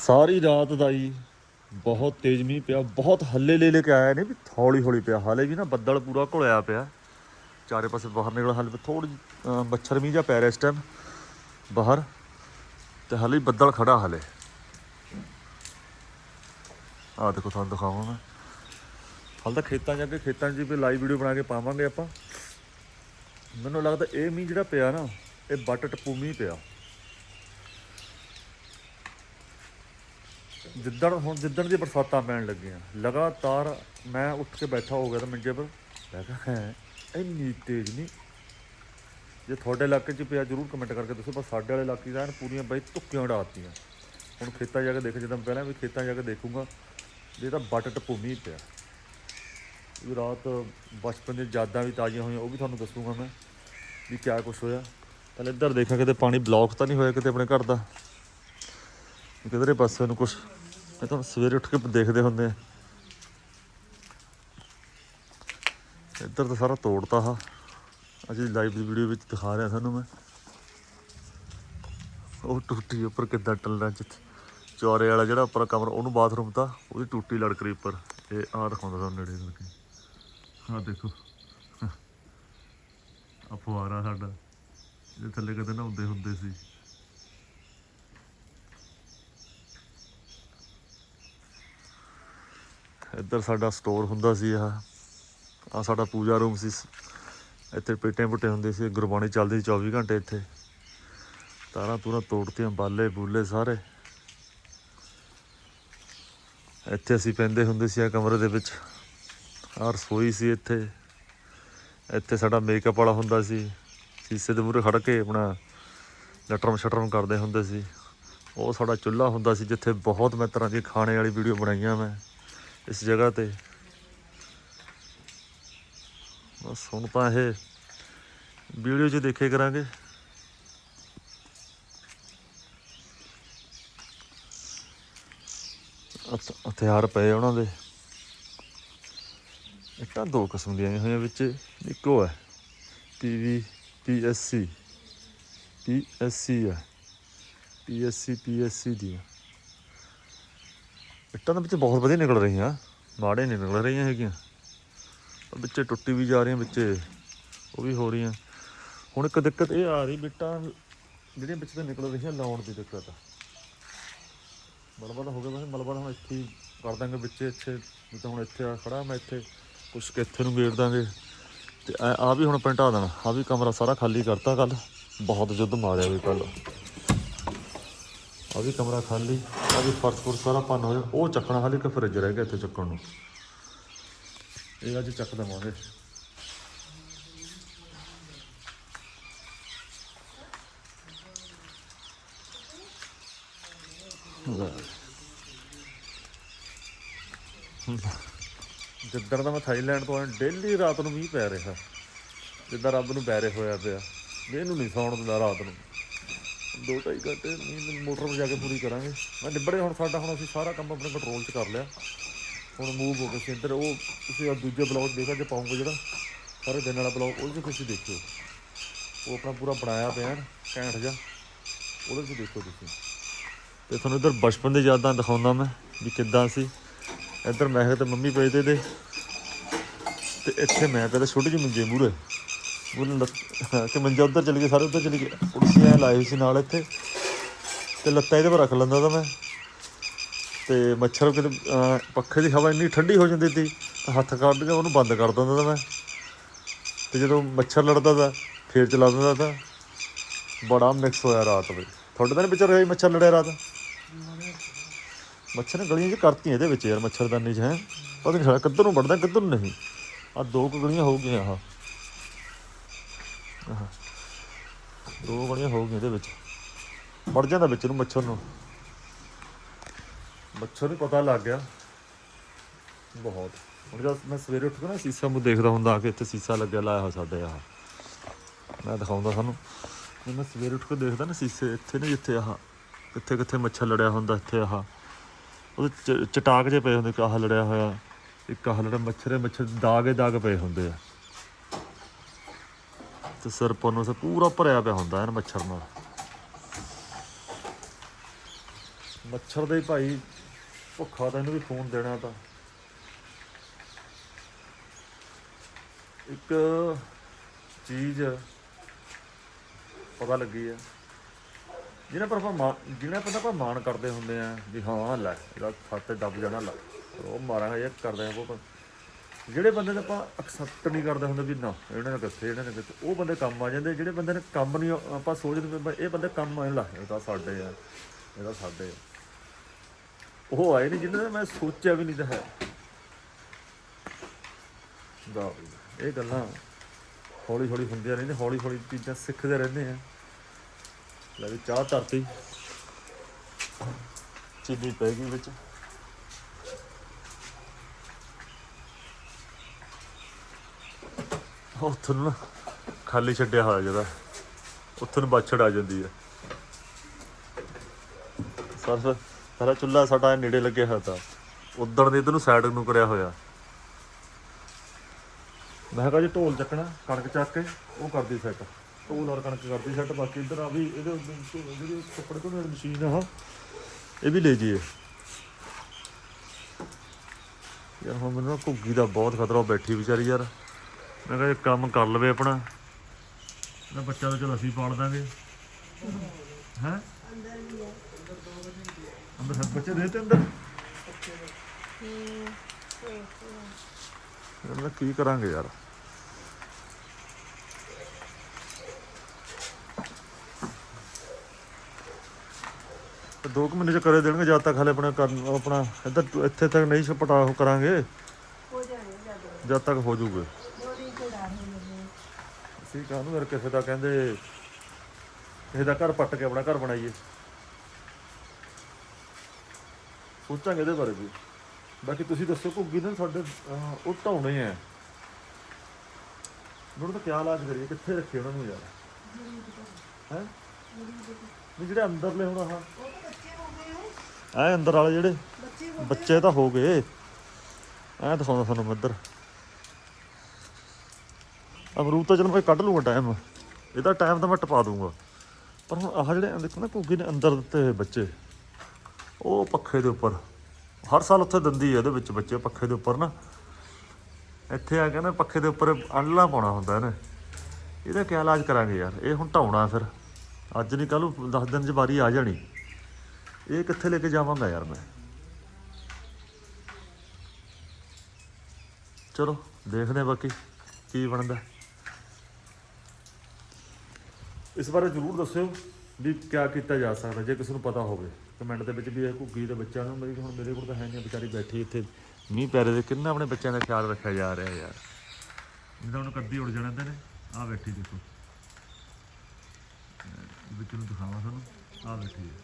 ਸਾਰੀ ਰਾਤ ਦਾ ਹੀ ਬਹੁਤ ਤੇਜ਼ ਮੀਂਹ ਪਿਆ, ਬਹੁਤ ਹੱਲੇ ਲੈ ਲੈ ਕੇ ਆਇਆ ਨੇ ਵੀ ਹੌਲੀ ਹੌਲੀ ਪਿਆ, ਹਾਲੇ ਵੀ ਨਾ ਬੱਦਲ ਪੂਰਾ ਘੁਲਿਆ ਪਿਆ। ਚਾਰੇ ਪਾਸੇ ਬਾਹਰ ਨਿਕਲ ਹਾਲੇ ਥੋੜੀ ਮੱਛਰ ਮੀਂਹ ਜਾਂ ਪੈ ਰਿਹਾ ਇਸ ਟਾਈਮ ਬਾਹਰ, ਤੇ ਹਾਲੇ ਬੱਦਲ ਖੜਾ ਹਾਲੇ। ਆ ਦੇਖੋ ਤੁਹਾਨੂੰ ਦਿਖਾਵਾਂ ਮੈਂ। ਹਾਲ ਤਾਂ ਖੇਤਾਂ ਜਾ ਕੇ ਖੇਤਾਂ 'ਚ ਵੀ ਲਾਈਵ ਵੀਡੀਓ ਬਣਾ ਕੇ ਪਾਵਾਂਗੇ ਆਪਾਂ। ਮੈਨੂੰ ਲੱਗਦਾ ਇਹ ਮੀਂਹ ਜਿਹੜਾ ਪਿਆ ਨਾ, ਇਹ ਬੱਟ ਟਪੂ ਮੀਂਹ ਪਿਆ। ਜਿੱਦਣ ਹੁਣ ਜਿੱਦਣ ਦੀ ਬਰਸਾਤਾਂ ਪੈਣ ਲੱਗੀਆਂ, ਲਗਾਤਾਰ ਮੈਂ ਉੱਠ ਕੇ ਬੈਠਾ ਹੋ ਗਿਆ ਤਾਂ ਮੰਜੇ ਪਰ, ਮੈਂ ਕਿਹਾ, ਹੈ, ਇੰਨੀ ਤੇਜ਼ ਨਹੀਂ ਜੇ ਤੁਹਾਡੇ ਇਲਾਕੇ 'ਚ ਪਿਆ ਜਰੂਰ ਕਮੈਂਟ ਕਰਕੇ ਦੱਸੋ, ਪਰ ਸਾਡੇ ਵਾਲੇ ਇਲਾਕੇ ਦਾ ਪੂਰੀਆਂ ਬਾਈ ਧੁੱਕੀਆਂ ਉਡਾਤੀਆਂ ਹੁਣ ਖੇਤਾਂ ਜਾ ਕੇ ਦੇਖ ਜਦੋਂ ਪਹਿਲਾਂ ਵੀ ਖੇਤਾਂ ਜਾ ਕੇ ਦੇਖੂੰਗਾ ਜੇ ਤਾਂ ਬੱਟ ਟਪੂ ਮੀਂਹ ਪਿਆ। ਵੀ ਰਾਤ ਬਚਪਨ ਦੀਆਂ ਯਾਦਾਂ ਵੀ ਤਾਜ਼ੀਆਂ ਹੋਈਆਂ, ਉਹ ਵੀ ਤੁਹਾਨੂੰ ਦੱਸੂਗਾ ਮੈਂ, ਵੀ ਕਿਆ ਕੁਛ ਹੋਇਆ। ਪਹਿਲੇ ਇੱਧਰ ਦੇਖਾਂ ਕਿਤੇ ਪਾਣੀ ਬਲੌਕ ਤਾਂ ਨਹੀਂ ਹੋਇਆ ਕਿਤੇ ਆਪਣੇ ਘਰ ਦਾ। ਕਿਧਰੇ ਪਾਸੇ ਨੂੰ ਕੁਛ ਇਹ ਤਾਂ ਸਵੇਰੇ ਉੱਠ ਕੇ ਦੇਖਦੇ ਹੁੰਦੇ ਆ। ਇੱਧਰ ਤਾਂ ਸਾਰਾ ਤੋੜਤਾ ਆ ਅੱਜ ਲਾਈਵ ਦੀ ਵੀਡੀਓ ਵਿੱਚ ਦਿਖਾ ਰਿਹਾ ਤੁਹਾਨੂੰ ਮੈਂ। ਉਹ ਟੁੱਟੀ ਉੱਪਰ ਕਿੱਦਾਂ ਟੱਲਣਾ ਚ ਚੌਰੇ ਵਾਲਾ ਜਿਹੜਾ ਉੱਪਰ ਕਮਰਾ, ਉਹਨੂੰ ਬਾਥਰੂਮ ਤਾਂ ਉਹਦੀ ਟੁੱਟੀ ਲੜਕ ਰਹੀ ਉੱਪਰ। ਇਹ ਆ ਦਿਖਾਉਂਦਾ ਤੁਹਾਨੂੰ ਨੇੜੇ ਕਰਕੇ ਹਾਂ ਦੇਖੋ। ਆ ਫੁਆਰਾ ਸਾਡਾ। ਇਹਦੇ ਥੱਲੇ ਕਦੇ ਨਹਾਉਂਦੇ ਹੁੰਦੇ ਸੀ। ਇੱਧਰ ਸਾਡਾ ਸਟੋਰ ਹੁੰਦਾ ਸੀ ਆ ਆ ਸਾਡਾ ਪੂਜਾ ਰੂਮ ਸੀ। ਇੱਥੇ ਪੇਟੇ ਪੁੱਟੇ ਹੁੰਦੇ ਸੀ। ਗੁਰਬਾਣੀ ਚੱਲਦੀ ਸੀ 24 ਘੰਟੇ ਇੱਥੇ। ਤਾਰਾਂ ਤੂਰਾਂ ਤੋੜਤੀਆਂ, ਬਾਲੇ ਬੂਲੇ ਸਾਰੇ। ਇੱਥੇ ਅਸੀਂ ਪੈਂਦੇ ਹੁੰਦੇ ਸੀ ਆ ਕਮਰੇ ਦੇ ਵਿੱਚ। ਆ ਰਸੋਈ ਸੀ ਇੱਥੇ। ਇੱਥੇ ਸਾਡਾ ਮੇਕਅਪ ਵਾਲਾ ਹੁੰਦਾ ਸੀ। ਸ਼ੀਸ਼ੇ ਦੇ ਮੂਹਰੇ ਖੜ ਕੇ ਆਪਣਾ ਲਟਰਮ ਸ਼ਟਰਮ ਕਰਦੇ ਹੁੰਦੇ ਸੀ। ਉਹ ਸਾਡਾ ਚੁੱਲ੍ਹਾ ਹੁੰਦਾ ਸੀ, ਜਿੱਥੇ ਬਹੁਤ ਮੈਂ ਤਰ੍ਹਾਂ ਦੀ ਖਾਣੇ ਵਾਲੀ ਵੀਡੀਓ ਬਣਾਈਆਂ ਮੈਂ। ਇਸ ਜਗ੍ਹਾ ਤੇ। ਬਸ ਹੁਣ ਤਾਂ ਇਹ ਵੀਡੀਓ 'ਚ ਦੇਖੇ ਕਰਾਂਗੇ। ਹਥ- ਹਥਿਆਰ ਪਏ ਉਹਨਾਂ ਦੇ। ਇੱਟਾਂ ਦੋ ਕਿਸਮ ਦੀਆਂ ਹੋਈਆਂ ਵਿੱਚ। ਇੱਕੋ ਹੈ। PV, PSC. ਪੀਐਸਸੀ ਹੈ ਪੀਐਸਸੀ ਪੀਐਸਸੀ ਦੀ ਹੈ। ਇੱਟਾਂ ਦੇ ਵਿੱਚ ਬਹੁਤ ਵਧੀਆ ਨਿਕਲ ਰਹੀਆਂ। ਮਾੜੇ ਨਹੀਂ ਨਿਕਲ ਰਹੀਆਂ ਹੈਗੀਆਂ। ਪਰ ਵਿੱਚੇ ਟੁੱਟੀ ਵੀ ਜਾ ਰਹੀਆਂ ਵਿੱਚੇ, ਉਹ ਵੀ ਹੋ ਰਹੀਆਂ। ਹੁਣ ਇੱਕ ਦਿੱਕਤ ਇਹ ਆ ਰਹੀ ਬਿੱਟਾਂ ਜਿਹੜੀਆਂ ਵਿੱਚ ਤੋਂ ਨਿਕਲ ਰਹੀਆਂ ਲਾਉਣ ਦੀ ਦਿੱਕਤ। ਆ ਮਲਬਾ ਹੋ ਗਿਆ ਵੈਸੇ ਮਲਬਾ ਹੁਣ ਇੱਥੇ ਹੀ ਕਰ ਦਾਂਗੇ ਵਿੱਚੇ, ਇੱਥੇ ਜਿੱਦਾਂ ਹੁਣ ਇੱਥੇ ਆ ਖੜਾ, ਮੈਂ ਇੱਥੇ ਕੁਛ ਕੁ ਇੱਥੇ ਨੂੰ ਗੇੜ ਦਾਂਗੇ। ਤੇ ਆ ਵੀ ਹੁਣ ਪਲਟਾ ਦੇਣਾ ਆ ਵੀ ਕਮਰਾ ਸਾਰਾ ਖਾਲੀ ਕਰਤਾ ਕੱਲ ਬਹੁਤ ਜੁੱਧ ਮਾਰਿਆ ਵੀ ਕੱਲ ਆ ਵੀ ਕਮਰਾ ਖਾਲੀ, ਆ ਵੀ ਫਰਸ਼ ਫੁਰਸ਼ ਸਾਰਾ ਭੰਨ ਹੋ ਹੋਇਆ। ਉਹ ਚੱਕਣਾ ਹਾਲੇ ਇੱਕ ਫਰਿੱਜ ਰਹਿ ਗਿਆ ਇੱਥੇ ਚੱਕਣ ਨੂੰ। ਇਹ ਅੱਜ ਚੱਕ ਦੇਵਾਂਗੇ। ਜਿੱਦਾਂ ਜਿੱਦਣ ਦਾ ਮੈਂ ਥਾਈਲੈਂਡ ਤੋਂ ਆਇਆ, ਡੇਲੀ ਰਾਤ ਨੂੰ ਮੀਂਹ ਪੈ ਰਿਹਾ। ਜਿੱਦਾਂ ਰੱਬ ਨੂੰ ਬੈਰੇ ਹੋਇਆ ਪਿਆ। ਵੀ ਇਹਨੂੰ ਨਹੀਂ ਸੌਣ ਦਿੰਦਾ ਰਾਤ ਨੂੰ। ਦੋ ਢਾਈ ਘੰਟੇ ਨੀਂਦ ਮੋਟਰ ਵਜਾ ਕੇ ਪੂਰੀ ਕਰਾਂਗੇ। ਮੈਂ ਨਿਬੜੇ ਹੁਣ ਸਾਡਾ, ਹੁਣ ਅਸੀਂ ਸਾਰਾ ਕੰਮ ਆਪਣੇ ਕੰਟਰੋਲ 'ਚ ਕਰ ਲਿਆ। ਹੁਣ ਮੂਵ ਹੋ ਗਏ ਸੀ ਇੱਧਰ ਉਹ ਤੁਸੀਂ ਆ ਦੂਜੇ ਬਲੌਗ ਦੇਖਾ ਜੇ ਪਾਉਂਗੇ ਜਿਹੜਾ, ਸਾਰੇ ਦਿਨ ਵਾਲਾ ਬਲੌਗ ਉਹਦੇ 'ਚ ਤੁਸੀਂ ਦੇਖਿਓ। ਉਹ ਆਪਣਾ ਪੂਰਾ ਬਣਾਇਆ ਪਿਆ ਐਨ ਘੈਂਟ ਜਿਹਾ। ਉਹਦੇ 'ਚ ਦੇਖੋ ਤੁਸੀਂ। ਤੇ ਤੁਹਾਨੂੰ ਇੱਧਰ ਬਚਪਨ ਦੀ ਯਾਦਾਂ ਦਿਖਾਉਂਦਾ ਮੈਂ ਵੀ ਕਿੱਦਾਂ ਸੀ। ਇੱਧਰ ਮੈਂ ਤੇ ਮੰਮੀ ਪਏ ਤੇ ਇਹਦੇ। ਤੇ ਇੱਥੇ ਮੈਂ ਪਿਆ ਤੇ ਛੋਟੀ ਜਿਹੀ ਮੰਜੇ ਮੂਰੇ ਮੂਰੇ ਕਿ ਮੰਜਾ ਉੱਧਰ ਚਲੀ ਗਿਆ ਸਾਰੇ ਉੱਧਰ ਚਲੀ ਗਏ ਕੁਰਸੀਆਂ ਲਾਈ ਹੋਈ ਸੀ ਨਾਲ ਇੱਥੇ। ਤੇ ਲੱਤਾਂ ਇਹਦੇ ਪਰ ਰੱਖ ਲੈਂਦਾ ਤਾਂ ਮੈਂ। ਤੇ ਮੱਛਰ ਕਿਤੇ ਪੱਖੇ ਦੀ ਹਵਾ ਇੰਨੀ ਠੰਡੀ ਹੋ ਜਾਂਦੀ ਸੀ ਤਾਂ ਹੱਥ ਕੱਢ ਕੇ ਉਹਨੂੰ ਬੰਦ ਕਰ ਦਿੰਦਾ ਤਾਂ ਮੈਂ। ਤੇ ਜਦੋਂ ਮੱਛਰ ਲੜਦਾ ਤਾਂ, ਫੇਰ ਚਲਾ ਦਿੰਦਾ ਤਾਂ। ਬੜਾ ਮਿਕਸ ਹੋਇਆ ਰਾਤ ਵਿੱਚ ਤੁਹਾਡੇ ਤਾਂ ਨਹੀਂ ਵਿਚਾਰ ਹੋਇਆ ਮੱਛਰ ਲੜਿਆ ਰਾਤ? ਮੱਛਰ ਨੇ ਗਲੀਆਂ 'ਚ ਕਰਤੀਆਂ ਇਹਦੇ ਵਿੱਚ ਯਾਰ, ਮੱਛਰਦਾਨੀ 'ਚ, ਹੈ। ਪਤਾ ਨਹੀਂ ਕਿੱਧਰ ਨੂੰ ਵੜਦਾ ਕਿੱਧਰ ਨੂੰ ਨਹੀਂ। ਆ ਦੋ ਕੁ ਗਲੀਆਂ ਹੋ ਗਈਆਂ ਆਹ। ਆਹ। ਦੋ ਗਲੀਆਂ ਹੋ ਗਈਆਂ ਇਹਦੇ ਵਿੱਚ। ਵੜ ਜਾਂਦਾ ਵਿੱਚ ਨੂੰ, ਮੱਛਰ ਨੂੰ। ਮੱਛਰ ਨੂੰ ਪਤਾ ਲੱਗ ਗਿਆ। ਬਹੁਤ। ਹੁਣ ਜਦ ਮੈਂ ਸਵੇਰੇ ਉੱਠ ਕੇ ਨਾ ਸੀਸਾ ਨੂੰ ਦੇਖਦਾ ਹੁੰਦਾ ਆ ਕੇ, ਇੱਥੇ ਸੀਸਾ ਲੱਗਿਆ, ਲਾਇਆ ਹੋਇਆ ਸਾਡੇ ਆਹ। ਮੈਂ ਦਿਖਾਉਂਦਾ ਤੁਹਾਨੂੰ। ਜਦੋਂ ਮੈਂ ਸਵੇਰੇ ਉੱਠ ਕੇ ਦੇਖਦਾ ਨਾ ਸੀਸੇ, ਇੱਥੇ ਨੇ ਜਿੱਥੇ ਆਹ, ਕਿੱਥੇ ਕਿੱਥੇ ਮੱਛਰ ਲੜਿਆ ਹੁੰਦਾ, ਇੱਥੇ ਆਹ। ਉਹਦੇ ਚ- ਚਟਾਕ ਜੇ ਪਏ ਹੁੰਦੇ, ਇੱਕ ਆਹ ਲੜਿਆ ਹੋਇਆ, ਇੱਕ ਆਹ ਲੜਿਆ, ਮੱਛਰੇ ਮੱਛਰ ਦਾਗੇ ਦਾਗ ਪਏ ਹੁੰਦੇ ਆ। ਤੇ ਸਿਰ ਪੰਨੋਂ ਸੇ ਪੂਰਾ ਭਰਿਆ ਪਿਆ ਹੁੰਦਾ ਐਨ ਮੱਛਰ ਨਾਲ। ਮੱਛਰ ਦੇ ਭਾਈ ਭੁੱਖਾ ਤੈਨੂੰ ਵੀ ਫੋਨ ਦੇਣਾ ਤਾਂ। ਇੱਕ ਚੀਜ਼ ਪਤਾ ਲੱਗੀ ਆ, ਜਿਹਨਾਂ ਪਰ ਆਪਾਂ ਮਾਣ- ਜਿਹਨਾਂ ਪਰ ਆਪਾਂ ਮਾਣ ਕਰਦੇ ਹੁੰਦੇ ਆ ਵੀ ਹਾਂ ਲੈ, ਇਹਦਾ ਖਾਤੇ ਦੱਬ ਜਾਣਾ ਲੈ ਉਹ ਮਾਰਾਂਗੇ, ਇਹ ਕਰਦੇ ਆ ਉਹ ਜਿਹੜੇ ਬੰਦੇ ਨੇ ਆਪਾਂ ਐਕਸੈਪਟ ਨਹੀਂ ਕਰਦੇ ਹੁੰਦਾ ਵੀ ਨਾ, ਇਹਨਾਂ ਨੇ ਕਿੱਥੇ ਇਹਨਾਂ ਨੇ ਕਿੱਥੇ ਉਹ ਬੰਦੇ ਕੰਮ ਆ ਜਾਂਦੇ, ਜਿਹੜੇ ਬੰਦੇ ਨੇ ਕੰਮ ਨਹੀਂ, ਆਪਾਂ ਸੋਚਦੇ ਵੀ ਇਹ ਬੰਦੇ ਕੰਮ ਆਣ ਲਾ ਇਹ ਤਾਂ ਸਾਡੇ ਆ, ਇਹ ਤਾਂ ਸਾਡੇ ਆ। ਉਹ ਆਏ ਨਹੀਂ ਜਿਹਨਾਂ ਦਾ ਮੈਂ ਸੋਚਿਆ ਵੀ ਨਹੀਂ ਤਾਂ ਹੈ। ਦਾ ਇਹ ਗੱਲਾਂ ਹੌਲੀ ਹੌਲੀ ਹੁੰਦੀਆਂ ਰਹਿੰਦੀਆਂ ਹੌਲੀ ਹੌਲੀ ਚੀਜ਼ਾਂ ਸਿੱਖਦੇ ਰਹਿੰਦੇ ਆ। ਲੈ ਵੀ ਚਾਹ ਧਰਤੀ, ਚੀਨੀ ਪੈ ਗਈ ਵਿੱਚ। ਉੱਥੋਂ ਨੂੰ ਨਾ ਖਾਲੀ ਛੱਡਿਆ ਹੋਇਆ ਜਿਹੜਾ, ਉੱਥੇ ਨੂੰ ਬਾਛੜ ਆ ਜਾਂਦੀ ਹੈ ਸਰ, ਸਾਰਾ ਚੁੱਲ੍ਹਾ ਸਾਡਾ ਨੇੜੇ ਲੱਗਿਆ ਹੋਇਆ ਤਾਂ। ਉਦਣ ਦੇ ਇਧਰ ਨੂੰ ਸਾਈਡ ਨੂੰ ਕਰਿਆ ਹੋਇਆ। ਮੈਂ ਕਿਹਾ ਜੀ ਢੋਲ ਚੱਕਣਾ, ਕਣਕ ਚੱਕ ਕੇ, ਉਹ ਕਰਦੀ ਸੈੱਟ ਢੋਲ ਔਰ ਕਣਕ ਕਰਦੀ ਸੈੱਟ ਬਾਕੀ ਇਧਰ ਆ ਵੀ ਇਹਦੇ ਜਿਹੜੀ ਕੱਪੜੇ ਧੋਣ ਮਸ਼ੀਨ ਆ ਇਹ ਵੀ ਲੈ ਜੀਏ ਯਾਰ ਹੁਣ ਮੈਨੂੰ ਨਾ ਘੁੱਗੀ ਦਾ ਬਹੁਤ ਖਤਰਾ ਬੈਠੀ ਵਿਚਾਰੀ ਯਾਰ। ਮੈਂ ਕਿਹਾ ਇਹ ਕੰਮ ਕਰ ਲਵੇ ਆਪਣਾ। ਨਾ ਬੱਚਾ ਤਾਂ ਚਲ ਅਸੀਂ ਪਾਲ ਦਾਂਗੇ। ਹੈ? ਅੰਦਰ ਸਭ ਬੱਚੇ ਦੇ ਤੇ ਅੰਦਰ? ਮੈਂ ਕੀ ਕਰਾਂਗੇ ਯਾਰ? ਤੇ ਦੋ ਕੁ ਮਹੀਨੇ ਚ ਕਰੇ ਦੇਣਗੇ ਜਦ ਤੱਕ ਹਲੇ ਆਪਣਾ ਕਰਨ ਆਪਣਾ ਇੱਧਰ ਇੱਥੇ ਤੱਕ ਨਹੀਂ ਛਪਟਾ ਉਹ ਕਰਾਂਗੇ। ਹੋ ਜਾਣੇ ਜਦ ਤੱਕ ਹੋ ਜਾਊਗੇ। ਅਸੀਂ ਕਾਹਨੂੰ ਯਾਰ ਕਿਸੇ ਦਾ ਕਹਿੰਦੇ, ਕਿਸੇ ਦਾ ਘਰ ਪੱਟ ਕੇ ਆਪਣਾ ਘਰ ਬਣਾਈਏ। ਸੋਚਾਂਗੇ ਇਹਦੇ ਬਾਰੇ ਵੀ। ਬਾਕੀ ਤੁਸੀਂ ਦੱਸੋ, ਘੁੱਗੀ ਨੇ ਸਾਡੇ ਉਹ ਢਾਉਣੇ ਆ। ਉਹਨਾਂ ਦਾ ਕਿਆ ਇਲਾਜ ਕਰੀਏ, ਕਿੱਥੇ ਰੱਖੇ ਉਹਨਾਂ ਨੂੰ ਯਾਰ? ਹੈ? ਵੀ ਜਿਹੜੇ ਅੰਦਰਲੇ ਹੁਣ ਆਹ। ਐ ਅੰਦਰ ਵਾਲੇ ਜਿਹੜੇ, ਬੱਚੇ ਤਾਂ ਹੋ ਗਏ। ਐ ਦਿਖਾਉਣਾ ਤੁਹਾਨੂੰ ਮੈਂ ਇੱਧਰ। ਅਮਰੂਦ ਤਾਂ ਚਲ ਮੈਂ ਕੱਢ ਲੂੰਗਾ ਟਾਈਮ ਇਹਦਾ ਟਾਈਮ ਤਾਂ ਮੈਂ ਟਪਾ ਦੂੰਗਾ। ਪਰ ਹੁਣ ਆਹ ਜਿਹੜੇ ਦੇਖੋ ਨਾ ਘੁੱਗੀ ਨੇ ਅੰਦਰ ਦਿੱਤੇ ਹੋਏ ਬੱਚੇ। ਉਹ ਪੱਖੇ ਦੇ ਉੱਪਰ। ਹਰ ਸਾਲ ਉੱਥੇ ਦੰਦੀ ਹੈ ਇਹਦੇ ਵਿੱਚ ਬੱਚੇ ਪੱਖੇ ਦੇ ਉੱਪਰ ਨਾ। ਇੱਥੇ ਆ ਕੇ ਨਾ ਪੱਖੇ ਦੇ ਉੱਪਰ ਅੰਡਲਾ ਪਾਉਣਾ ਹੁੰਦਾ ਇਹਨੇ। ਇਹਦਾ ਕੀ ਇਲਾਜ ਕਰਾਂਗੇ ਯਾਰ? ਇਹ ਹੁਣ ਢਾਉਣਾ ਫਿਰ। ਅੱਜ ਨਹੀਂ ਕੱਲ ਨੂੰ 10 ਦਿਨ ਚ ਵਾਰੀ ਆ ਜਾਣੀ। ਇਹ ਕਿੱਥੇ ਲੈ ਕੇ ਜਾਵਾਂਗਾ ਯਾਰ ਮੈਂ? ਚਲੋ, ਦੇਖਦੇ ਬਾਕੀ ਕੀ ਬਣਦਾ। ਇਸ ਬਾਰੇ ਜਰੂਰ ਦੱਸਿਓ ਵੀ ਕਿਆ ਕੀਤਾ ਜਾ ਸਕਦਾ, ਜੇ ਕਿਸੇ ਨੂੰ ਪਤਾ ਹੋਵੇ। ਕਮੈਂਟ ਦੇ ਵਿੱਚ ਵੀ ਇਹ ਘੁੱਗੀ ਦੇ ਬੱਚਿਆਂ ਨੂੰ ਮੇਰੀ ਹੁਣ ਮੇਰੇ ਕੋਲ ਤਾਂ ਹੈ ਨਹੀਂ, ਵਿਚਾਰੀ ਬੈਠੀ ਇੱਥੇ ਮੀਂਹ ਪੈ ਰਹੇ ਦੇ ਕਿੰਨਾ ਆਪਣੇ ਬੱਚਿਆਂ ਦਾ ਖਿਆਲ ਰੱਖਿਆ ਜਾ ਰਿਹਾ ਯਾਰ। ਜਿੱਦਾਂ ਉਹਨੂੰ ਕੱਦੀ ਉੜ ਜਾਣਾ ਤੇ ਨੇ ਆਹ ਬੈਠੀ ਦੇਖੋ। ਅਹ ਵਿੱਚ ਨੂੰ ਦਿਖਾਵਾਂ ਤੁਹਾਨੂੰ, ਆਹ ਬੈਠੀ ਹੈ।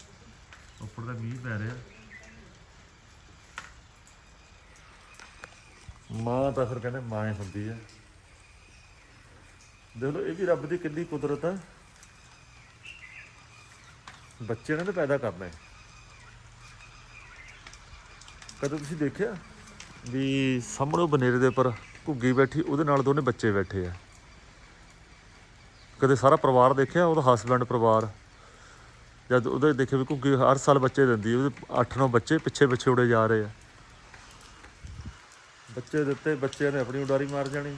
ਉੱਪਰ ਦਾ ਮੀਂਹ ਪੈ ਰਿਹਾ। ਮਾਂ ਤਾਂ ਫਿਰ ਕਹਿੰਦੇ ਮਾਂ ਹੀ ਹੁੰਦੀ ਹੈ। ਦੇਖ ਲਓ, ਇਹ ਵੀ ਰੱਬ ਦੀ ਕਿੰਨੀ ਕੁਦਰਤ ਹੈ। ਬੱਚੇ ਨੇ ਤਾਂ ਪੈਦਾ ਕਰਨਾ ਹੈ। ਕਦੇ ਤੁਸੀਂ ਦੇਖਿਆ ਵੀ ਸਾਹਮਣੇ ਬਨੇਰੇ ਦੇ ਉੱਪਰ ਘੁੱਗੀ ਬੈਠੀ, ਉਹਦੇ ਨਾਲ ਦੋਨੇ ਬੱਚੇ ਬੈਠੇ ਆ? ਕਦੇ ਸਾਰਾ ਪਰਿਵਾਰ ਦੇਖਿਆ, ਉਹਦਾ ਹਸਬੈਂਡ ਪਰਿਵਾਰ? ਜਦ ਉਹਦੇ ਦੇਖੇ ਵੀ ਘੁੱਗੀ ਹਰ ਸਾਲ ਬੱਚੇ ਦਿੰਦੀ ਉਹਦੇ 8-9 ਬੱਚੇ ਪਿੱਛੇ ਪਿੱਛੇ ਉੜੇ ਜਾ ਰਹੇ ਆ। ਬੱਚੇ ਦਿੱਤੇ ਬੱਚਿਆਂ ਨੇ ਆਪਣੀ ਉਡਾਰੀ ਮਾਰ ਜਾਣੀ,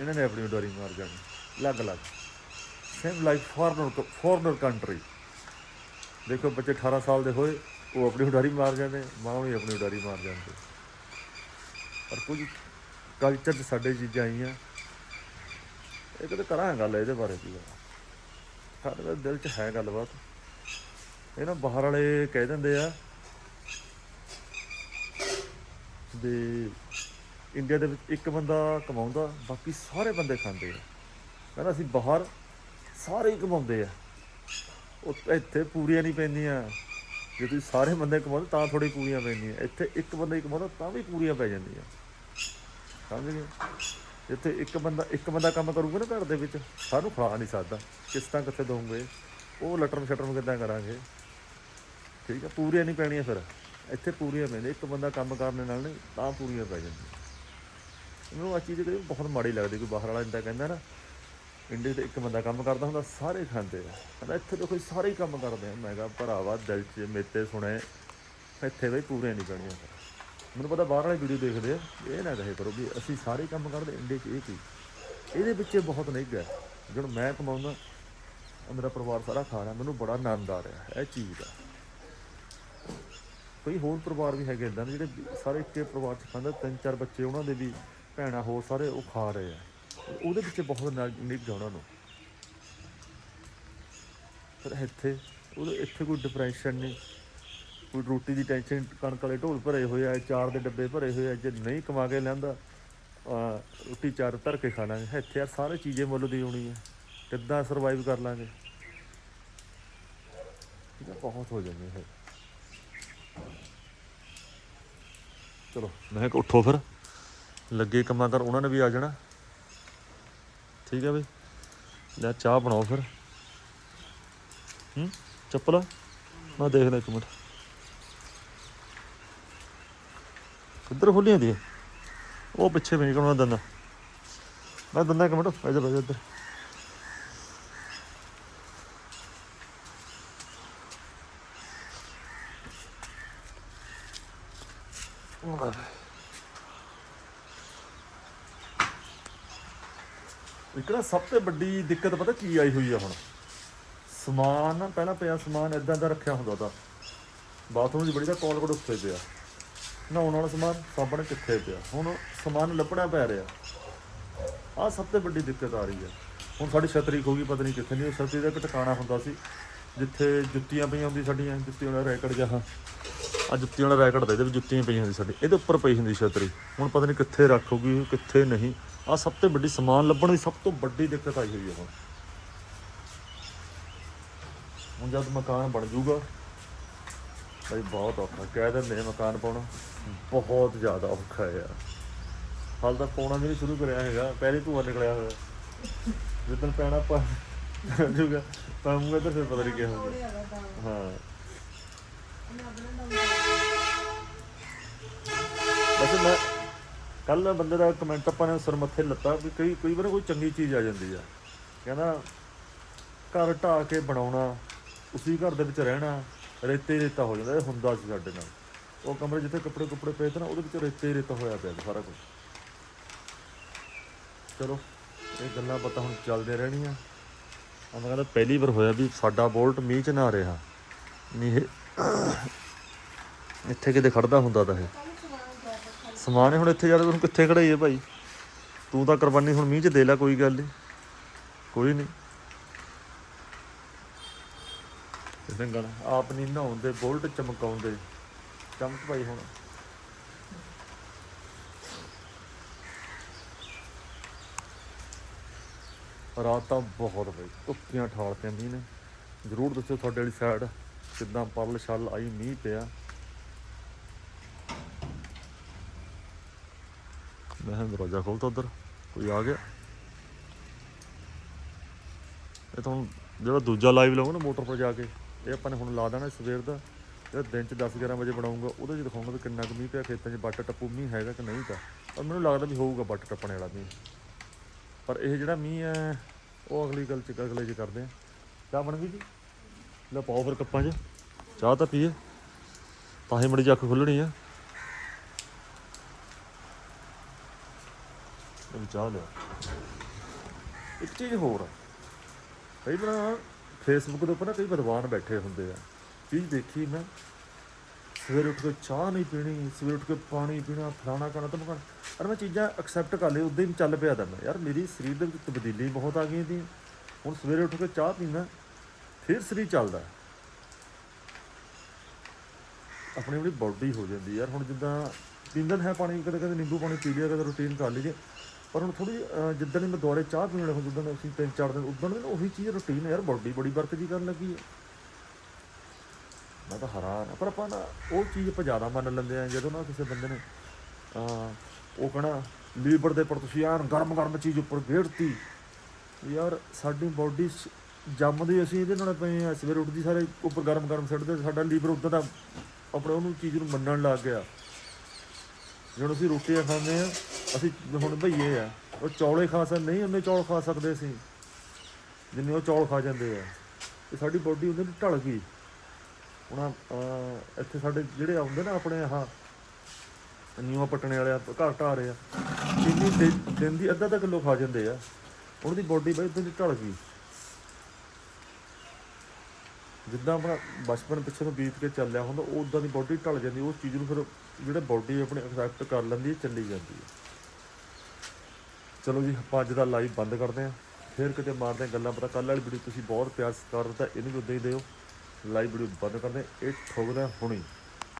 ਇਹਨਾਂ ਨੇ ਆਪਣੀ ਉਡਾਰੀ ਮਾਰ ਜਾਣੀ। ਅਲੱਗ ਅਲੱਗ same life foreigner foreigner country ਦੇਖੋ ਬੱਚੇ 18 ਸਾਲ ਦੇ ਹੋਏ, ਉਹ ਆਪਣੀ ਉਡਾਰੀ ਮਾਰ ਜਾਂਦੇ, ਮਾਂ ਵੀ ਆਪਣੀ ਉਡਾਰੀ ਮਾਰ ਜਾਂਦੇ। ਪਰ ਕੁਝ ਕਲਚਰ 'ਚ ਸਾਡੇ ਚੀਜ਼ਾਂ ਆਈਆਂ। ਇਹ ਕਦੇ ਕਰਾਂ ਗੱਲ ਇਹਦੇ ਬਾਰੇ ਵੀ। ਸਾਡੇ ਤਾਂ ਦਿਲ 'ਚ ਹੈ ਗੱਲਬਾਤ। ਇਹ ਨਾ ਬਾਹਰ ਵਾਲੇ ਕਹਿ ਦਿੰਦੇ ਆ ਵੀ ਇੰਡੀਆ ਦੇ ਵਿੱਚ ਇੱਕ ਬੰਦਾ ਕਮਾਉਂਦਾ, ਬਾਕੀ ਸਾਰੇ ਬੰਦੇ ਖਾਂਦੇ ਆ। ਕਹਿੰਦਾ ਅਸੀਂ ਬਾਹਰ ਸਾਰੇ ਹੀ ਕਮਾਉਂਦੇ ਆ। ਉਹ ਇੱਥੇ ਪੂਰੀਆਂ ਨਹੀਂ ਪੈਂਦੀਆਂ। ਜੇ ਤੁਸੀਂ ਸਾਰੇ ਬੰਦੇ ਕਮਾਉਂਦੇ ਤਾਂ ਥੋੜੀ ਪੂਰੀਆਂ ਪੈਂਦੀਆਂ। ਇੱਥੇ ਇੱਕ ਬੰਦਾ ਹੀ ਕਮਾਉਂਦਾ ਤਾਂ ਵੀ ਪੂਰੀਆਂ ਪੈ ਜਾਂਦੀਆਂ। ਸਮਝ ਗਏ? ਜਿੱਥੇ ਇੱਕ ਬੰਦਾ ਇੱਕ ਬੰਦਾ ਕੰਮ ਕਰੂਗਾ ਨਾ ਘਰ ਦੇ ਵਿੱਚ, ਸਾਨੂੰ ਖਾ ਨਹੀਂ ਸਕਦਾ। ਕਿਸ਼ਤਾਂ ਕਿੱਥੇ ਦਊਂਗੇ? ਉਹ ਲਟਰਨ ਸ਼ਟਰਨ ਕਿੱਦਾਂ ਕਰਾਂਗੇ? ਠੀਕ ਹੈ ਪੂਰੀਆਂ ਨਹੀਂ ਪੈਣੀਆਂ ਫਿਰ। ਇੱਥੇ ਪੂਰੀਆਂ ਪੈਂਦੀਆਂ। ਇੱਕ ਬੰਦਾ ਕੰਮ ਕਰਨ ਨਾਲ ਨਹੀਂ, ਤਾਂ ਪੂਰੀਆਂ ਪੈ ਜਾਂਦੀਆਂ। ਮੈਨੂੰ ਆ ਚੀਜ਼ ਕਦੇ ਬਹੁਤ ਮਾੜੀ ਲੱਗਦੀ, ਕੋਈ ਬਾਹਰ ਵਾਲਾ ਇੰਦਾ ਕਹਿੰਦਾ ਨਾ ਇੰਡੀਆ ਤੇ ਇੱਕ ਬੰਦਾ ਕੰਮ ਕਰਦਾ ਹੁੰਦਾ, ਸਾਰੇ ਖਾਂਦੇ ਆ। ਕਹਿੰਦਾ ਇੱਥੇ ਦੇਖੋ ਜੀ, ਸਾਰੇ ਹੀ ਕੰਮ ਕਰਦੇ ਆ। ਮੈਂ ਕਿਹਾ, ਭਰਾਵਾ, ਦਿਲ 'ਚ ਮੇਤੇ ਸੁਣੇ, ਇੱਥੇ ਬਈ ਪੂਰੇ ਨਹੀਂ ਪੈਣੀਆਂ ਮੈਨੂੰ ਪਤਾ ਬਾਹਰ ਵਾਲੇ ਵੀਡੀਓ ਦੇਖਦੇ ਆ, ਇਹ ਨਾ ਕਹੇ ਕਰੋ ਵੀ ਅਸੀਂ ਸਾਰੇ ਕੰਮ ਕਰਦੇ, ਇੰਡੀਆ 'ਚ ਇਹ ਕੀ? ਇਹਦੇ ਵਿੱਚ ਬਹੁਤ ਨਿੱਘ ਹੈ। ਜਦੋਂ ਮੈਂ ਕਮਾਉਂਦਾ ਮੇਰਾ ਪਰਿਵਾਰ ਸਾਰਾ ਖਾ ਰਿਹਾ, ਮੈਨੂੰ ਬੜਾ ਆਨੰਦ ਆ ਰਿਹਾ ਇਹ ਚੀਜ਼ ਦਾ ਕਈ ਹੋਰ ਪਰਿਵਾਰ ਵੀ ਹੈਗੇ ਇਦਾਂ ਦੇ ਜਿਹੜੇ ਸਾਰੇ ਇੱਕੇ ਪਰਿਵਾਰ 'ਚ ਖਾਂਦੇ ਤਿੰਨ ਚਾਰ ਬੱਚੇ, ਉਹਨਾਂ ਦੇ ਵੀ ਭੈਣਾਂ ਹੋਰ ਸਾਰੇ ਉਹ ਖਾ ਰਹੇ ਆ। ਉਹਦੇ ਵਿੱਚ ਬਹੁਤ ਨਾ- ਨਿੱਘ ਆ ਉਹਨਾਂ। ਨੂੰ ਪਰ ਇੱਥੇ, ਉਹਦੇ ਇੱਥੇ ਕੋਈ ਡਿਪਰੈਸ਼ਨ ਨਹੀਂ। ਕੋਈ ਰੋਟੀ ਦੀ ਟੈਨਸ਼ਨ ਕਣਕ ਵਾਲੇ ਢੋਲ ਭਰੇ ਹੋਏ ਆ, ਚਾਰ ਦੇ ਡੱਬੇ ਭਰੇ ਹੋਏ ਆ, ਜੇ ਨਹੀਂ ਕਮਾ ਕੇ ਲੈਂਦਾ ਰੋਟੀ ਚਾਰ ਧਰ ਕੇ ਖਾ ਲਾਂਗੇ। ਇੱਥੇ ਯਾਰ ਸਾਰੇ ਚੀਜ਼ੇ ਮੁੱਲ ਦੀ ਹੋਣੀ ਹੈ ਕਿੱਦਾਂ ਸਰਵਾਈਵ ਕਰ ਲਾਂਗੇ? ਇਹ ਬਹੁਤ ਹੋ ਜਾਂਦੇ ਹੈ ਚਲੋ, ਮੈਂ ਕਿਹਾ ਉੱਠੋ ਫਿਰ। ਲੱਗੇ ਕੰਮਾਂ ਕਰ, ਉਹਨਾਂ ਨੇ ਵੀ ਆ ਜਾਣਾ। ਠੀਕ ਹੈ ਬਈ। ਲੈ ਚਾਹ ਬਣਾਓ ਫਿਰ। ਹੂੰ, ਚੱਪਲ? ਮੈਂ ਦੇਖਦਾ ਇੱਕ ਮਿੰਟ। ਕਿੱਧਰ ਖੁੱਲੀ ਹੁੰਦੀ ਹੈ ਉਹ ਪਿੱਛੇ ਵੀ ਕਿਹਨਾਂ ਦੰਦਾ। ਮੈਂ ਦੰਦਾ ਇੱਕ ਮਿੰਟ, ਬਹਿ ਜਾ ਇੱਧਰ। ਜਾ ਇੱਕ ਨਾ ਸਭ ਤੋਂ ਵੱਡੀ ਦਿੱਕਤ ਪਤਾ ਕੀ ਆਈ ਹੋਈ ਆ ਹੁਣ? ਸਮਾਨ ਨਾ ਪਹਿਲਾਂ ਪਿਆ ਸਮਾਨ ਇਦਾਂ ਦਾ ਰੱਖਿਆ ਹੁੰਦਾ ਤਾਂ। ਬਾਥਰੂਮ ਦੀ ਬੜੀ ਦਾ ਕੋਲ ਕੋਲ ਉੱਤੇ ਪਿਆ। ਨਹਾਉਣ ਵਾਲਾ ਸਮਾਨ ਸਾਬਣ ਕਿੱਥੇ ਪਿਆ। ਹੁਣ ਸਮਾਨ ਲੱਭਣਾ ਪੈ ਰਿਹਾ। ਆਹ ਸਭ ਤੋਂ ਵੱਡੀ ਦਿੱਕਤ ਆ ਰਹੀ ਹੈ ਹੁਣ ਸਾਡੀ ਛਤਰੀ ਖੋ ਗਈ, ਪਤਾ ਨਹੀਂ ਕਿੱਥੇ ਨਹੀਂ ਉਹ ਛਤਰੀ ਦਾ ਇੱਕ ਟਿਕਾਣਾ ਹੁੰਦਾ ਸੀ, ਜਿੱਥੇ ਜੁੱਤੀਆਂ ਪਈਆਂ ਹੁੰਦੀ ਸਾਡੀਆਂ, ਜੁੱਤੀਆਂ ਵਾਲਾ ਰੈਕਟ ਜਹਾ। ਆ ਜੁੱਤੀਆਂ ਵਾਲਾ ਰੈਕਟ ਦਾ, ਇਹਦੇ ਵਿੱਚ ਜੁੱਤੀਆਂ ਪਈਆਂ ਹੁੰਦੀ ਸਾਡੀ। ਇਹਦੇ ਉੱਪਰ ਪਈ ਹੁੰਦੀ ਛਤਰੀ ਹੁਣ ਪਤਾ ਨਹੀਂ ਕਿੱਥੇ ਰੱਖੋਗੀ ਕਿੱਥੇ ਨਹੀਂ। ਆ ਸਭ ਤੋਂ ਵੱਡੀ ਸਮਾਨ ਲੱਭਣ ਦੀ ਸਭ ਤੋਂ ਵੱਡੀ ਦਿੱਕਤ ਆਈ ਹੋਈ ਹੈ ਹੁਣ। ਹੁਣ ਜਦ ਮਕਾਨ ਬਣ ਜਾਊਗਾ ਭਾਈ ਬਹੁਤ ਔਖਾ। ਕਹਿ ਦਿੰਦੇ ਨੇ ਮਕਾਨ ਪਾਉਣਾ, ਬਹੁਤ ਜ਼ਿਆਦਾ ਔਖਾ ਹੈ ਯਾਰ ਹਾਲ ਤਾਂ ਪਾਉਣਾ ਵੀ ਨਹੀਂ ਸ਼ੁਰੂ ਕਰਿਆ ਹੈਗਾ, ਪਹਿਲੇ ਧੂਆ ਨਿਕਲਿਆ ਹੋਇਆ। ਜਿੱਦਣ ਪੈਣਾ ਪਾ ਜੂਗਾ ਪਾਉਂਗਾ ਤਾਂ ਫਿਰ ਪਤਾ ਨਹੀਂ ਕੀ ਹੋਊਗਾ ਹਾਂ। ਵੈਸੇ ਮੈਂ ਕੱਲ ਬੰਦੇ ਦਾ ਕਮੈਂਟ ਆਪਾਂ ਨੇ ਸਿਰ ਮੱਥੇ ਲੱਤਾ ਵੀ ਕਈ ਕਈ ਵਾਰ ਕੋਈ ਚੰਗੀ ਚੀਜ਼ ਆ ਜਾਂਦੀ ਆ। ਕਹਿੰਦਾ ਘਰ ਢਾਹ ਕੇ ਬਣਾਉਣਾ, ਉਸੇ ਘਰ ਦੇ ਵਿੱਚ ਰਹਿਣਾ, ਰੇਤੇ ਰੇਤਾ ਹੋ ਜਾਂਦਾ, ਇਹ ਹੁੰਦਾ ਸੀ ਸਾਡੇ ਨਾਲ। ਉਹ ਕਮਰੇ ਜਿੱਥੇ ਕੱਪੜੇ ਕੁੱਪੜੇ ਪਏ ਤੇ ਨਾ ਉਹਦੇ ਵਿੱਚ ਰੇਤੇ ਰੇਤਾ ਹੋਇਆ ਪਿਆ ਸਾਰਾ ਕੁਝ ਚਲੋ, ਇਹ ਗੱਲਾਂ ਪਤਾ ਹੁਣ ਚੱਲਦੇ ਰਹਿਣੀਆਂ। ਉਹਨਾਂ ਮੈਂ ਕਹਿੰਦਾ ਪਹਿਲੀ ਵਾਰ ਹੋਇਆ ਵੀ ਸਾਡਾ ਬੋਲਟ ਮੀਂਹ ਚ ਨਾ ਰਿਹਾ। ਨਹੀਂ ਇਹ ਇੱਥੇ ਕਿਤੇ ਖੜਦਾ ਹੁੰਦਾ ਤਾਂ ਇਹ ਸਮਾਨ ਹੀ, ਹੁਣ ਇੱਥੇ ਯਾਰ ਤੂੰ ਕਿੱਥੇ ਖੜਾਈਏ ਭਾਈ? ਤੂੰ ਤਾਂ ਕੁਰਬਾਨੀ ਹੁਣ ਮੀਂਹ 'ਚ ਦੇ ਲੈ, ਕੋਈ ਗੱਲ ਨਹੀਂ ਕੋਈ ਨਹੀਂ ਰੰਗਣ ਆਪ ਨਹੀਂ ਨਹਾਉਂਦੇ, ਬੋਲਟ ਚਮਕਾਉਂਦੇ। ਚਮਕ ਭਾਈ ਹੁਣ। ਰਾਤ ਤਾਂ ਬਹੁਤ ਬਈ ਧੁੱਪੀਆਂ ਠਾਲਤੀਆਂ ਮੀਂਹ ਨੇ। ਜ਼ਰੂਰ ਦੱਸਿਓ ਤੁਹਾਡੇ ਵਾਲੀ ਸਾਈਡ ਕਿੱਦਾਂ ਪਰਲ ਛਲ ਆਈ, ਮੀਂਹ ਪਿਆ। ਮੈਂ ਕਿਹਾ ਦਰਵਾਜ਼ਾ ਖੋਲਤਾ ਉਧਰ, ਕੋਈ ਆ ਗਿਆ। ਇਹ ਤੁਹਾਨੂੰ ਜਿਹੜਾ ਦੂਜਾ ਲਾਈਵ ਲਾਉਂਗਾ ਨਾ ਮੋਟਰ ਪਰ ਜਾ ਕੇ, ਇਹ ਆਪਾਂ ਨੇ ਹੁਣ ਲਾ ਦੇਣਾ ਸਵੇਰ ਦਾ। ਜਿਹੜਾ ਦਿਨ ਚ 10 11 ਵਜੇ ਬਣਾਉਂਗਾ ਉਹਦੇ ਚ ਦਿਖਾਉਂਗਾ ਵੀ ਕਿੰਨਾ ਕੁ ਮੀਂਹ ਪਿਆ, ਖੇਤਾਂ 'ਚ ਬੱਟ ਟੱਪੂ, ਮੀਂਹ ਹੈਗਾ ਕਿ ਨਹੀਂ ਤਾਂ। ਪਰ ਮੈਨੂੰ ਲੱਗਦਾ ਵੀ ਹੋਊਗਾ ਬੱਟ ਟੱਪਣੇ ਵਾਲਾ ਮੀਂਹ। ਪਰ ਇਹ ਜਿਹੜਾ ਮੀਂਹ ਹੈ, ਉਹ ਅਗਲੀ ਗੱਲ ਚ, ਅਗਲੇ ਚ ਕਰਦੇ ਆ ਚਾਹ ਬਣ ਗਈ ਜੀ? ਲੈ ਪਾਓ ਫਿਰ ਕੱਪਾਂ 'ਚ। ਚਾਹ ਤਾਂ ਪੀਏ। ਤਾਂ ਹੀ ਮੜੀ ਜੀ ਅੱਖ ਖੁੱਲਣੀ ਆ। ਚਾਹ ਲਿਆ। ਇੱਕ ਚੀਜ਼ ਹੋਰ ਆ। ਕਈ ਵਾਰ ਫੇਸਬੁੱਕ ਦੇ ਉੱਪਰ ਨਾ ਕਈ ਵਿਦਵਾਨ ਬੈਠੇ ਹੁੰਦੇ ਆ। ਚੀਜ਼ ਦੇਖੀ ਮੈਂ। ਸਵੇਰੇ ਉੱਠ ਕੇ ਚਾਹ ਨਹੀਂ ਪੀਣੀ, ਸਵੇਰੇ ਉੱਠ ਕੇ ਪਾਣੀ ਪੀਣਾ, ਫਲਾਣਾ ਕਰਨਾ ਤਾਂ ਕਰਨਾ ਪਰ ਮੈਂ ਚੀਜ਼ਾਂ ਐਕਸੈਪਟ ਕਰ ਲਈ ਉਦਾਂ ਹੀ ਚੱਲ ਪਿਆ ਤਾਂ ਮੈਂ। ਯਾਰ ਮੇਰੀ ਸਰੀਰ ਦੇ ਵਿੱਚ ਤਬਦੀਲੀ ਬਹੁਤ ਆ ਗਈ ਦੀ ਹੁਣ ਸਵੇਰੇ ਉੱਠ ਕੇ ਚਾਹ ਪੀਣਾ, ਫਿਰ ਸਰੀਰ ਚੱਲਦਾ। ਆਪਣੀ ਆਪਣੀ ਬਾਡੀ ਹੋ ਜਾਂਦੀ ਯਾਰ। ਹੁਣ ਜਿੱਦਾਂ ਪੀਂਦਨ ਹੈ ਪਾਣੀ ਕਦੇ ਕਦੇ ਨਿੰਬੂ ਪਾਣੀ ਪੀ ਲਿਆ, ਕਦੇ ਰੂਟੀਨ ਕਰ ਲਈਏ। ਪਰ ਹੁਣ ਥੋੜੀ ਜਿੱਦਣ ਹੀ ਮੈਂ ਦੁਆਰੇ ਚਾਹ ਪੀਣ ਲੱਗਾ ਜਿੱਦਣ ਅਸੀਂ ਤਿੰਨ ਚਾਰ ਦਿਨ ਉਦੋਂ ਵੀ ਨਾ ਉਹੀ ਚੀਜ਼ ਰੂਟੀਨ ਯਾਰ ਬਾਡੀ ਬੜੀ ਵਰਕ ਜੀ ਕਰਨ ਲੱਗੀ ਹੈ। ਮੈਂ ਤਾਂ ਹੈਰਾਨ ਪਰ ਆਪਾਂ ਨਾ ਉਹ ਚੀਜ਼ ਆਪਾਂ ਜ਼ਿਆਦਾ ਮੰਨ ਲੈਂਦੇ ਆ ਜਦੋਂ ਨਾ ਕਿਸੇ ਬੰਦੇ ਨੇ ਅਹ, ਉਹ ਕਹਣਾ ਲੀਵਰ ਦੇ ਪਰ ਤੁਸੀਂ ਯਾਰ ਗਰਮ ਗਰਮ ਚੀਜ਼ ਉੱਪਰ ਗੇੜਤੀ ਯਾਰ ਸਾਡੀ ਬਾਡੀ ਜੰਮਦੇ ਅਸੀਂ ਇਹਦੇ ਨਾਲ ਪਏ ਆ ਸਵੇਰ ਉੱਠਦੀ ਸਾਰੇ ਉੱਪਰ ਗਰਮ ਗਰਮ ਸੱਟਦੇ ਸਾਡਾ ਲੀਵਰ ਉਦੋਂ ਦਾ ਆਪਣੇ ਉਹਨੂੰ ਚੀਜ਼ ਨੂੰ ਮੰਨਣ ਲੱਗ ਗਿਆ। ਜਦੋਂ ਅਸੀਂ ਰੋਟੀਆਂ ਖਾਂਦੇ ਆ ਅਸੀਂ ਹੁਣ ਭਈਏ ਆ ਉਹ ਚੌਲੇ ਖਾ ਸਕਦੇ ਨਹੀਂ ਉਹਨੇ ਚੌਲ ਖਾ ਸਕਦੇ ਸੀ। ਜਿੰਨੇ ਉਹ ਚੌਲ ਖਾ ਜਾਂਦੇ ਆ। ਤੇ ਸਾਡੀ ਬੋਡੀ ਉਹਦੇ ਨਾਲ ਢਲ ਗਈ। ਹੁਣ ਇੱਥੇ ਸਾਡੇ ਜਿਹੜੇ ਆਉਂਦੇ ਨਾ ਆਪਣੇ ਆਹ ਨਿਊਆ ਪਟਣੇ ਵਾਲੇ ਆ, ਘਰ ਢਾ ਰਹੇ ਆ ਇੰਨੀ ਦਿਨ- ਦਿਨ ਦੀ ਅੱਧਾ ਤਾਂ ਕਿਲੋ ਖਾ ਜਾਂਦੇ ਆ। ਉਹਨਾਂ ਦੀ ਬੋਡੀ ਬਈ ਉਦੋਂ ਦੀ ਢਲ ਗਈ। ਜਿੱਦਾਂ ਆਪਣਾ ਬਚਪਨ ਪਿੱਛੇ ਨੂੰ ਬੀਤ ਕੇ ਚੱਲਿਆ ਹੁੰਦਾ ਉਦਾਂ ਦੀ ਬੋਡੀ ਢਲ ਜਾਂਦੀ ਉਸ ਚੀਜ਼ ਨੂੰ ਫਿਰ ਜਿਹੜੇ ਬੋਡੀ ਆਪਣੀ ਐਕਸੈਪਟ ਕਰ ਲੈਂਦੀ ਹੈ ਚੱਲੀ ਜਾਂਦੀ ਹੈ। ਚਲੋ ਜੀ, ਆਪਾਂ ਅੱਜ ਦਾ ਲਾਈਵ ਬੰਦ ਕਰਦੇ ਹਾਂ। ਫਿਰ ਕਿਤੇ ਮਾਰਦੇ ਹਾਂ ਗੱਲਾਂ ਪਤਾ ਕੱਲ ਵਾਲੀ ਵੀਡੀਓ ਤੁਸੀਂ ਬਹੁਤ ਪਿਆਰ ਸਤਿਕਾਰ ਦਿੱਤਾ, ਇਹਨੂੰ ਵੀ ਉਦਾਂ ਹੀ ਦਿਓ। ਲਾਈਵ ਵੀਡੀਓ ਬੰਦ ਕਰਦੇ ਹਾਂ। ਇਹ ਠੋਕਦਾ ਹੁਣੀ।